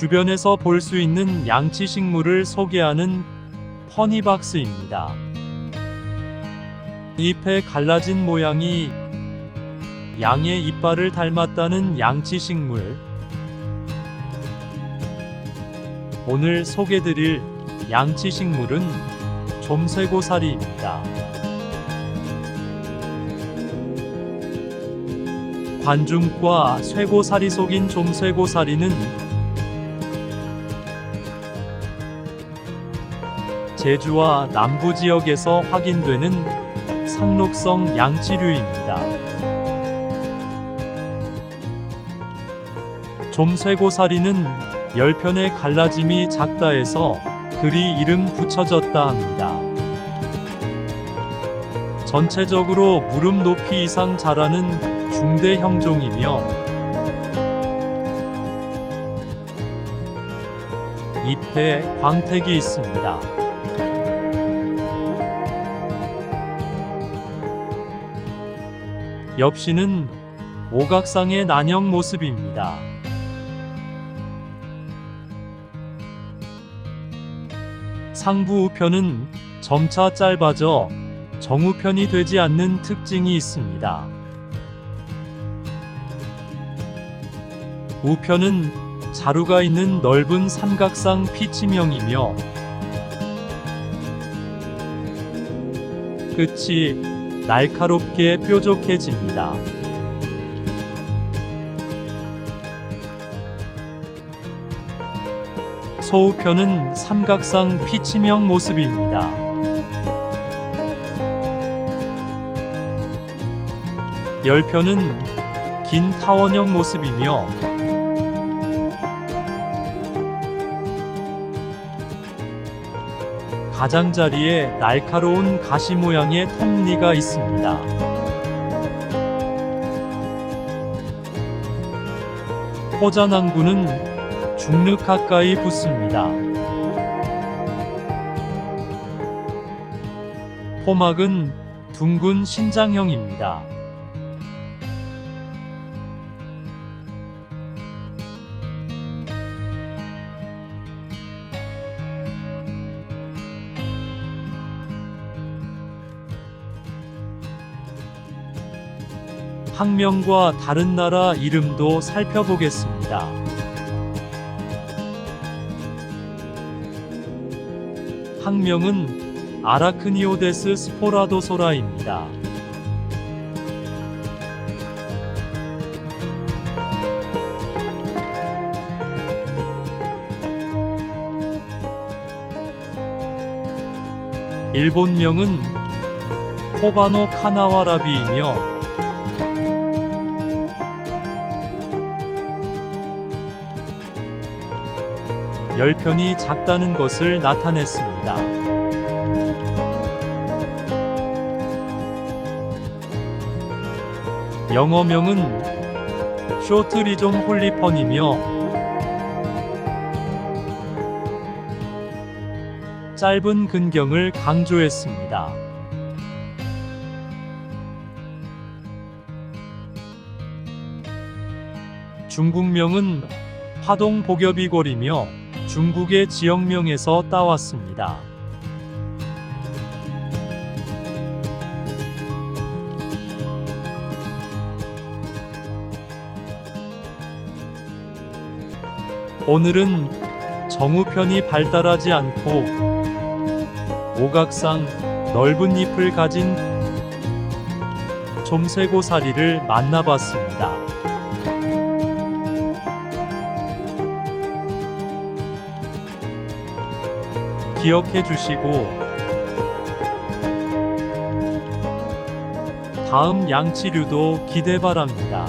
주변에서 볼 수 있는 양치 식물을 소개하는 퍼니박스입니다. 잎에 갈라진 모양이 양의 이빨을 닮았다는 양치 식물. 오늘 소개드릴 양치 식물은 좀새고사리입니다. 관중과 쇠고사리 속인 좀쇠고사리는 제주와 남부 지역에서 확인되는 상록성 양치류입니다. 좀쇠고사리는 열편의 갈라짐이 작다 해서 그리 이름 붙여졌다 합니다. 전체적으로 무릎 높이 이상 자라는 중대 형종이며 잎에 광택이 있습니다. 엽씨는 오각상의 난형 모습입니다. 상부 우편은 점차 짧아져 정우편이 되지 않는 특징이 있습니다. 우편은 자루가 있는 넓은 삼각상 피치명이며 끝이 날카롭게 뾰족해집니다. 소우편은 삼각상 피치명 모습입니다. 열편은 긴 타원형 모습이며 가장자리에 날카로운 가시 모양의 톱니가 있습니다. 호자낭구는 중륵 가까이 붙습니다. 포막은 둥근 신장형입니다. 학명과 다른 나라 이름도 살펴보겠습니다. 학명은 아라크니오데스 스포라도소라입니다. 일본명은 코바노 카나와라비이며 열편이 작다는 것을 나타냈습니다. 영어명은 쇼트리존 홀리펀이며 짧은 근경을 강조했습니다. 중국명은 화동 복엽이골이며 중국의 지역명에서 따왔습니다. 오늘은 정우편이 발달하지 않고 오각상 넓은 잎을 가진 좀새고사리를 만나봤습니다. 기억해 주시고 다음 양치류도 기대 바랍니다.